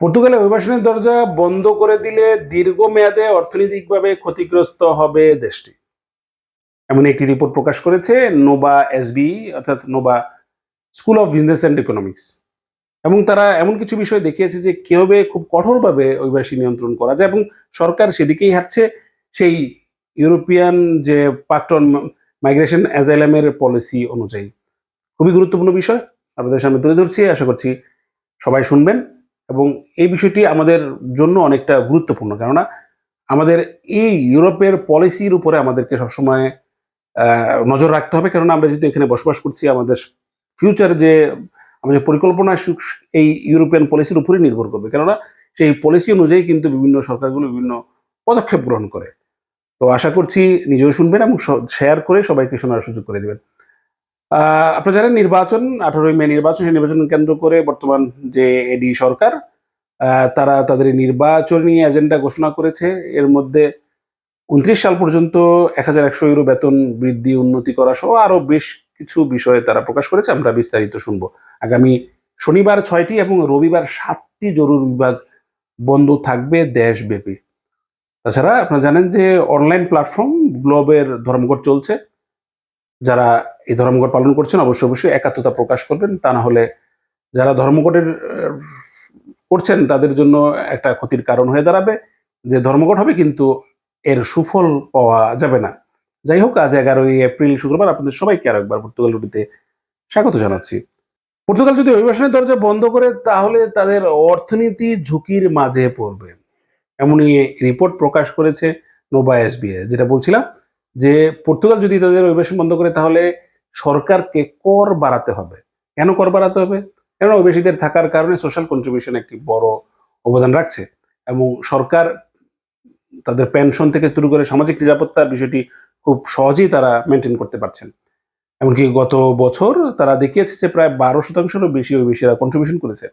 পর্তুগালে অভিবাসনের দরজা বন্ধ করে দিলে দীর্ঘমেয়াদে অর্থনৈতিকভাবে ক্ষতিগ্রস্ত হবে দেশটি। এমন একটি রিপোর্ট প্রকাশ করেছে নোবা এসবি, অর্থাৎ Nova school of business and economics. এবং তারা এমন কিছু বিষয় দেখিয়েছে যে কীভাবে খুব কঠোরভাবে অভিবাসী নিয়ন্ত্রণ করা যায় এবং সরকার সেদিকেই হাঁটছে। সেই ইউরোপিয়ান যে পাকটন মাইগ্রেশন অ্যাজাইলামের পলিসি অনুযায়ী। খুবই গুরুত্বপূর্ণ বিষয়। আপনাদের সামনে তুলে ধরছি, আশা করছি সবাই শুনবেন। এবং এই বিষয়টি আমাদের জন্য অনেকটা গুরুত্বপূর্ণ। কেননা আমাদের এই ইউরোপের পলিসির উপরে আমাদেরকে সবসময় নজর রাখতে হবে। কেননা আমরা যেহেতু এখানে বসবাস করছি, আমাদের ফিউচার যে, আমাদের পরিকল্পনা এই ইউরোপিয়ান পলিসির উপরেই নির্ভর করবে। কেননা সেই পলিসি অনুযায়ী কিন্তু বিভিন্ন সরকারগুলো বিভিন্ন পদক্ষেপ গ্রহণ করে। তো আশা করছি নিজেও শুনবেন এবং শেয়ার করে সবাইকে শোনার সুযোগ করে দেবেন। আপনারা জানেন নির্বাচন, আঠারোই মে নির্বাচন, সেই নির্বাচন কেন্দ্র করে বর্তমান যে এডি সরকার তারা তাদের নির্বাচনী এজেন্ডা ঘোষণা করেছে। এর মধ্যে উনত্রিশ সাল পর্যন্ত এক হাজার একশো ইউরো বেতন বৃদ্ধি, উন্নতি করা সহ আরও বেশ কিছু বিষয়ে তারা প্রকাশ করেছে। আমরা বিস্তারিত শুনব। আগামী শনিবার ছয়টি এবং রবিবার সাতটি জরুরি বিভাগ বন্ধ থাকবে দেশব্যাপী। তাছাড়া আপনারা জানেন যে অনলাইন প্ল্যাটফর্ম গ্লোবের ধর্মঘট চলছে। যারা এই ধর্মঘট পালন করছেন, অবশ্যই অবশ্যই একাত্মতা প্রকাশ করবেন। তা না হলে যারা ধর্মঘটের করছেন, তাদের জন্য একটা ক্ষতির কারণ হয়ে দাঁড়াবে। যে ধর্মঘট হবে কিন্তু এর সুফল পাওয়া যাবে না। যাই হোক, আজ এগারোই এপ্রিল শুক্রবার আপনাদের সবাইকে আরও একবার পর্তুগাল রুটিতে স্বাগত জানাচ্ছি। পর্তুগাল যদি অভিবাসনের দরজা বন্ধ করে, তাহলে তাদের অর্থনীতি ঝুঁকির মাঝে পড়বে। এমনই রিপোর্ট প্রকাশ করেছে নোবা এসবিআই যেটা বলছিলাম যে পর্তুগাল যদি তাদের অভিবাসন বন্ধ করে, তাহলে সরকারকে কর বাড়াতে হবে। কেন কর বাড়াতে হবে? কেননা অভিবাসীদের থাকার কারণে সোশ্যাল কন্ট্রিবিউশন একটি বড় অবদান রাখছে এবং সরকার তাদের পেনশন থেকে শুরু করে সামাজিক নিরাপত্তার বিষয়টি খুব সহজেই তারা মেনটেন করতে পারছেন। এমনকি গত বছর তারা দেখিয়েছে যে প্রায় বারো শতাংশেরও বেশি অভিবাসীরা কন্ট্রিবিউশন করেছে।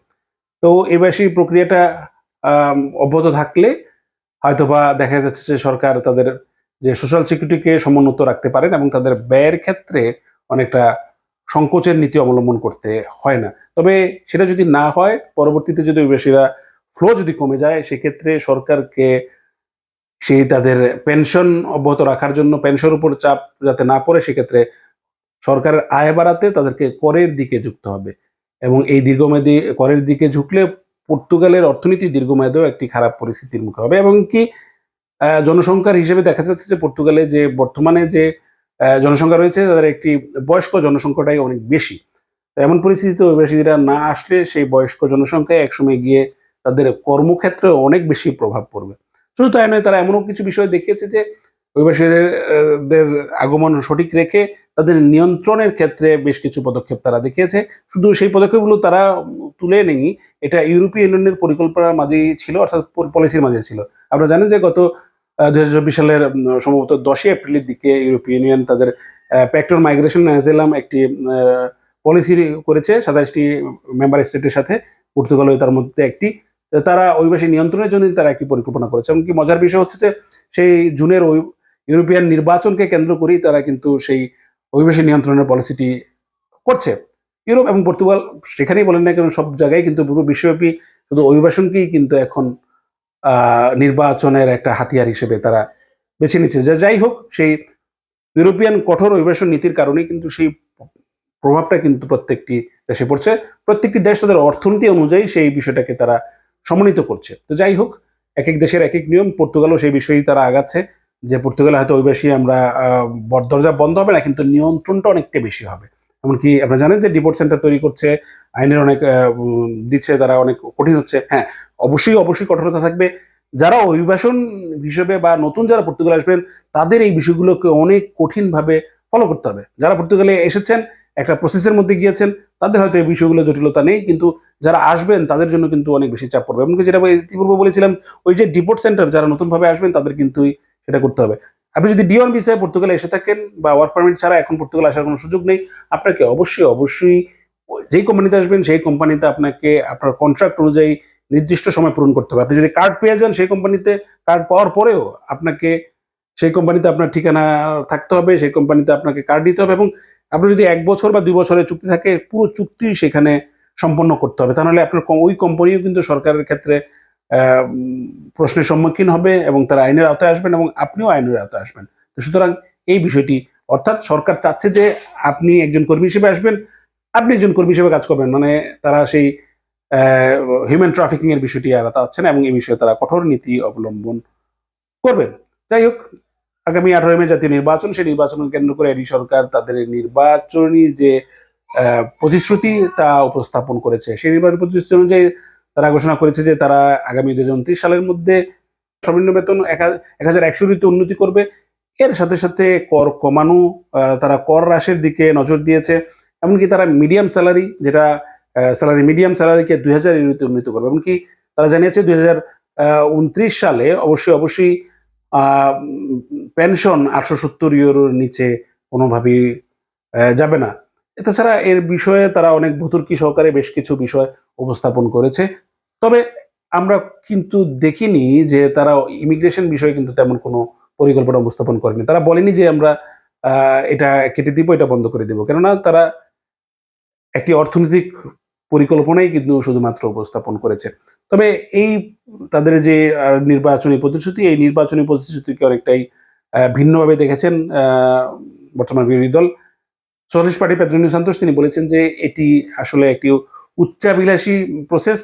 তো এবাসী প্রক্রিয়াটা অব্যাহত থাকলে হয়তোবা দেখা যাচ্ছে যে সরকার তাদের যে সোশ্যাল সিকিউরিটিকে সমুন্নত রাখতে পারেন এবং তাদের ব্যয়ের ক্ষেত্রে অনেকটা সংকোচের নীতি অবলম্বন করতে হয় না। তবে সেটা যদি না হয়, পরবর্তীতে যদি অভিবাসীরা ফ্লো যদি কমে যায়, সেক্ষেত্রে সরকারকে সেই তাদের পেনশন অব্যাহত রাখার জন্য পেনশনের উপর চাপ যাতে না পড়ে, সেক্ষেত্রে সরকারের আয় বাড়াতে তাদেরকে করের দিকে যুক্ত হবে। এবং এই দীর্ঘমেয়াদী করের দিকে ঝুঁকলে পর্তুগালের অর্থনীতি দীর্ঘমেয়াদেও একটি খারাপ পরিস্থিতির মুখে হবে। এবং কি জনসংখ্যার হিসেবে দেখা যাচ্ছে যে পর্তুগালে যে বর্তমানে যে জনসংখ্যা রয়েছে, তাদের একটি বয়স্ক জনসংখ্যাটাই অনেক বেশি। এমন পরিস্থিতিতে অভিবাসীরা না আসলে সেই বয়স্ক জনসংখ্যায় একসময় গিয়ে তাদের কর্মক্ষেত্রে অনেক বেশি প্রভাব পড়বে। শুধু তাই নয়, তারা এমনও কিছু বিষয় দেখিয়েছে যে, অভিবাসীদের আগমন সঠিক রেখে তাদের নিয়ন্ত্রণের ক্ষেত্রে বেশ কিছু পদক্ষেপ তারা দেখিয়েছে। শুধু সেই পদক্ষেপগুলো তারা তুলে নেই এটা ইউরোপীয় ইউনিয়নের পরিকল্পনার মাঝেই ছিল, অর্থাৎ পলিসির মাঝে ছিল। আপনারা জানেন যে গত দুই হাজার চব্বিশ সালের সম্ভবত দশই এপ্রিলের দিকে ইউরোপীয় ইউনিয়ন তাদের প্যাক্টর মাইগ্রেশন অ্যাজেলাম একটি পলিসি করেছে সাতাশটি মেম্বার স্টেটের সাথে পর্তুগালও তার মধ্যে একটি। তারা অভিবাসী নিয়ন্ত্রণের জন্য তারা একটি পরিকল্পনা করেছে। এমনকি মজার বিষয় হচ্ছে যে সেই জুনের ওই ইউরোপিয়ান নির্বাচনকে কেন্দ্র করেই তারা কিন্তু সেই অভিবাসী নিয়ন্ত্রণের পলিসিটি করছে। ইউরোপ এবং পর্তুগাল সেখানেই বলেন না কেন, সব জায়গায় কিন্তু পুরো বিশ্বব্যাপী শুধু অভিবাসনকেই কিন্তু এখন নির্বাচনের একটা হাতিয়ার হিসেবে তারা বেছে নিচ্ছে। যা যাই হোক, সেই ইউরোপিয়ান কঠোর অভিবাসন নীতির কারণেই কিন্তু সেই প্রভাবটা কিন্তু প্রত্যেকটি দেশে পড়ছে। প্রত্যেকটি দেশ তাদের অর্থনীতি অনুযায়ী সেই বিষয়টাকে তারা সমন্বিত করছে। তো যাই হোক এক এক দেশের এক এক নিয়ম, পর্তুগালও সেই বিষয়েই তারা আগাচ্ছে যে পর্তুগালে হয়তো অভিবাসী আমরা দরজা বন্ধ হবে না, কিন্তু নিয়ন্ত্রণটা অনেকটা বেশি হবে। এমনকি আপনারা জানেন যে ডিপোর্ট সেন্টার তৈরি করছে, আইনের অনেক দিচ্ছে, তারা অনেক কঠিন হচ্ছে। হ্যাঁ অবশ্যই অবশ্যই কঠোরতা থাকবে। যারা অভিবাসন হিসেবে বা নতুন যারা পর্তুগালে আসবেন, তাদের এই বিষয়গুলোকে অনেক কঠিনভাবে ফলো করতে হবে। যারা পর্তুগালে এসেছেন, একটা প্রসেসের মধ্যে গিয়েছেন, তাদের হয়তো এই বিষয়গুলো জটিলতা নেই, কিন্তু যারা আসবেন, তাদের জন্য কিন্তু অনেক বেশি চাপ পড়বে। এমনকি যেটা ইতিপূর্বে বলেছিলাম, ওই যে ডিপোর্ট সেন্টার যারা নতুনভাবে আসবেন, তাদের কিন্তু সেটা করতে হবে। আপনি যদি ডি ওয়ান ভিসায় পর্তুগালে এসে থাকেন বা ওয়ার্ক পারমিট ছাড়া এখন পর্তুগালে আসার কোনো সুযোগ নেই, আপনাকে অবশ্যই অবশ্যই যেই কোম্পানিতে আসবেন, সেই কোম্পানিতে আপনাকে, আপনার কন্ট্রাক্ট অনুযায়ী নির্দিষ্ট সময় পূরণ করতে হবে। আপনি যদি কার্ড পেয়ে যান সেই কোম্পানিতে কার্ড পাওয়ার পরেও আপনাকে সেই কোম্পানিতে আপনার ঠিকানা থাকতে হবে, সেই কোম্পানিতে আপনাকে কার্ড দিতে হবে এবং আপনি যদি এক বছর বা দুই বছরের চুক্তি থাকে, পুরো চুক্তি সেখানে সম্পন্ন করতে হবে। তা নাহলে আপনার ওই কোম্পানিও কিন্তু সরকারের ক্ষেত্রে প্রশ্নের সম্মুখীন হবে এবং তারা আইনের আওতায় আসবেন এবং আপনিও আইনের আওতায় আসবেন। তো সুতরাং এই বিষয়টি, অর্থাৎ সরকার চাচ্ছে যে আপনি একজন কর্মী হিসেবে আসবেন, আপনি একজন কর্মী হিসেবে কাজ করবেন। মানে তারা সেই হিউম্যান ট্রাফিকিং এর বিষয়টি এড়াতে না এবং এই বিষয়ে তারা কঠোর নীতি অবলম্বন করবেন। যাই হোক, আগামী আঠারোই মে জাতীয় নির্বাচন, সেই নির্বাচন কেন্দ্র করে এডি সরকার তাদের নির্বাচনী যে প্রতিশ্রুতি তা উপস্থাপন করেছে। সেই নির্বাচন প্রতিশ্রুতি অনুযায়ী তারা ঘোষণা করেছে যে তারা আগামী দুই হাজার উনত্রিশ সালের মধ্যে সর্বনিম্ন বেতন এক হাজার একশো রুপিতে উন্নতি করবে। এর সাথে সাথে কর কমানো তারা কর হ্রাসের দিকে নজর দিয়েছে। এমনকি তারা মিডিয়াম স্যালারি যেটা স্যালারি মিডিয়াম স্যালারিকে দুই হাজার ইউরোতে উন্নীত করবে। এমনকি তারা জানিয়েছে দুই হাজার উনত্রিশ সালে অবশ্যই অবশ্যই পেনশন আটশো সত্তর ইউরোর নিচে কোনোভাবেই যাবে না। তাছাড়া এর বিষয়ে তারা অনেক ভুতুর্কি সহকারে বেশ কিছু বিষয় উপস্থাপন করেছে। তবে আমরা কিন্তু দেখিনি যে তারা ইমিগ্রেশন বিষয়ে কিন্তু তেমন কোনো পরিকল্পনা উপস্থাপন করেনি। তারা বলেনি যে আমরা এটা কেটে দিব, এটা বন্ধ করে দিব। কেননা তারা একটি অর্থনৈতিক পরিকল্পনাই কিন্তু শুধুমাত্র উপস্থাপন করেছে। তবে এই তাদের যে নির্বাচনী প্রতিশ্রুতি, এই নির্বাচনী প্রতিশ্রুতিকে অনেকটাই ভিন্নভাবে দেখেছেন বর্তমান বিরোধী দল। সোশ্যালিস্ট পার্টি পেট্রোনিউ সন্তোষ, তিনি বলেছেন যে, এটি আসলে একটি উচ্চাভিলাষী প্রসেস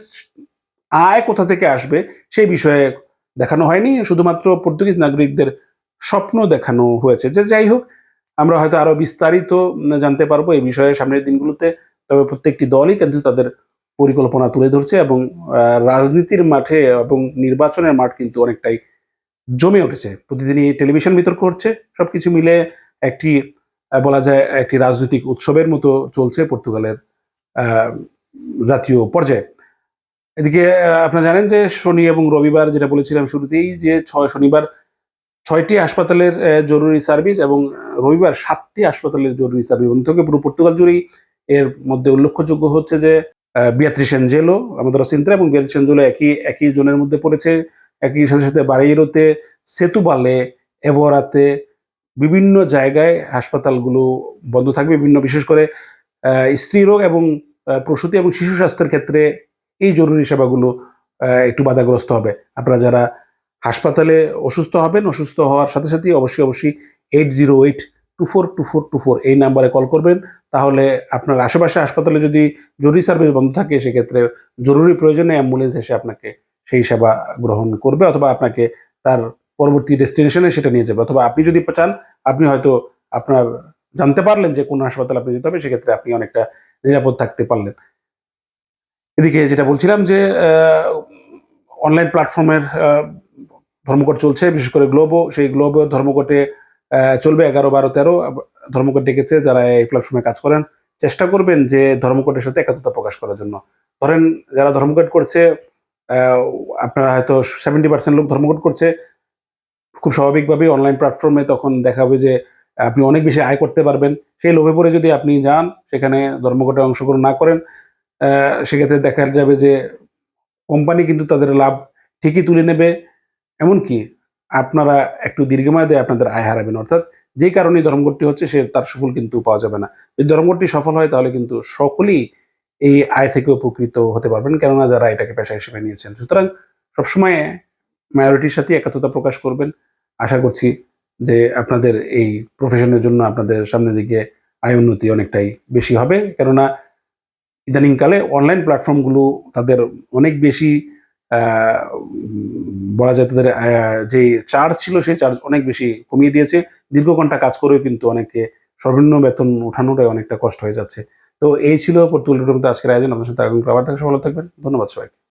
আয় কোথা থেকে আসবে সেই বিষয়ে দেখানো হয়নি। শুধুমাত্র পর্তুগিজ নাগরিকদের স্বপ্ন দেখানো হয়েছে। যে যাই হোক, আমরা হয়তো আরও বিস্তারিত জানতে পারব এই বিষয়ে সামনের দিনগুলোতে। তবে প্রত্যেকটি দলই কিন্তু তাদের পরিকল্পনা তুলে ধরছে এবং রাজনীতির মাঠে এবং নির্বাচনের মাঠ কিন্তু অনেকটাই জমে উঠেছে। প্রতিদিনই টেলিভিশন বিতর্ক হচ্ছে, সবকিছু মিলে একটি বলা যায় একটি রাজনৈতিক উৎসবের মতো চলছে পর্তুগালের জাতীয় পর্যায়ে। এদিকে আপনারা জানেন যে শনি এবং রবিবার যেটা বলেছিলাম শুরুতেই যে ছয় শনিবার ছয়টি হাসপাতালের জরুরি সার্ভিস এবং রবিবার সাতটি হাসপাতালের জরুরি সার্ভিস। থাকে পুরো পর্তুগাল জুড়েই এর মধ্যে উল্লেখযোগ্য হচ্ছে যে বিয়াত্রিশ জেলো আমাদের সিন্ত্রা এবং বিয়াত্রিশ জেলো একই একই জোনের মধ্যে পড়েছে। একই সাথে সাথে বারাইরোতে, সেতুবালে এভরাতে বিভিন্ন জায়গায় হাসপাতালগুলো বন্ধ থাকবে। বিভিন্ন বিশেষ করে স্ত্রী রোগ এবং প্রসূতি এবং শিশু স্বাস্থ্যের ক্ষেত্রে এই জরুরি সেবাগুলো একটু বাধাগ্রস্ত হবে। আপনারা যারা হাসপাতালে অসুস্থ হবেন, অসুস্থ হওয়ার সাথে সাথে অবশ্যই অবশ্যই eight zero eight two four two four two four এই নাম্বারে কল করবেন। তাহলে আপনার আশেপাশে হাসপাতালে যদি জরুরি সার্ভিস বন্ধ থাকে, সেক্ষেত্রে জরুরি প্রয়োজনে অ্যাম্বুলেন্স এসে আপনাকে সেই সেবা গ্রহণ করবে অথবা আপনাকে তার পরবর্তী ডেস্টিনেশনে সেটা নিয়ে যাবে। অথবা আপনি যদি চান, আপনি হয়তো আপনার জানতে পারলেন যে কোন হাসপাতাল আপনি যেতে হবে, সেক্ষেত্রে আপনি অনেকটা নিরাপদ থাকতে পারলেন। এদিকে যেটা বলছিলাম যে অনলাইন প্ল্যাটফর্মের ধর্মঘট চলছে, বিশেষ করে গ্লোবো সেই গ্লোবো ধর্মঘটে চলবে এগারো বারো তেরো ধর্মঘট ডেকেছে যারা এই প্ল্যাটফর্মে কাজ করেন। চেষ্টা করবেন যে ধর্মঘটের সাথে একাত্মতা প্রকাশ করার জন্য। ধরেন যারা ধর্মঘট করছে আপনারা হয়তো সেভেন্টি পার্সেন্ট লোক ধর্মঘট করছে। খুব স্বাভাবিকভাবেই অনলাইন প্ল্যাটফর্মে তখন দেখা হবে যে আপনি অনেক বেশি আয় করতে পারবেন। সেই লোভে পড়ে যদি আপনি যান, সেখানে ধর্মঘটে অংশগ্রহণ না করেন সেক্ষেত্রে দেখা যাবে যে কোম্পানি কিন্তু তাদের লাভ ঠিকই তুলে নেবে। এমনকি আপনারা একটু দীর্ঘমেয়াদে আপনাদের আয় হারাবেন, অর্থাৎ যেই কারণে ধর্মঘটটি হচ্ছে, সে তার সুফল কিন্তু পাওয়া যাবে না। যদি ধর্মঘটটি সফল হয়, তাহলে কিন্তু সকলেই এই আয় থেকে উপকৃত হতে পারবেন, কেননা যারা এটাকে পেশা হিসেবে নিয়েছেন। সুতরাং সবসময় মায়োরিটির সাথে একাত্মতা প্রকাশ করবেন। আশা করছি যে আপনাদের এই প্রফেশনের জন্য আপনাদের সামনের দিকে আয় উন্নতি অনেকটাই বেশি হবে। কেননা ইদানিংকালে অনলাইন প্ল্যাটফর্মগুলো তাদের অনেক বেশি বলা যায় তাদের যে চার্জ ছিল সেই চার্জ অনেক বেশি কমিয়ে দিয়েছে। দীর্ঘ ঘণ্টা কাজ করেও কিন্তু অনেকে সর্বনিম্ন বেতন উঠানোটাই অনেকটা কষ্ট হয়ে যাচ্ছে। তো এই ছিল পর্তুগালের মধ্যে আজকের আয়োজন। আপনার সাথে আগামী আবার দেখা ভালো থাকবেন। ধন্যবাদ সবাই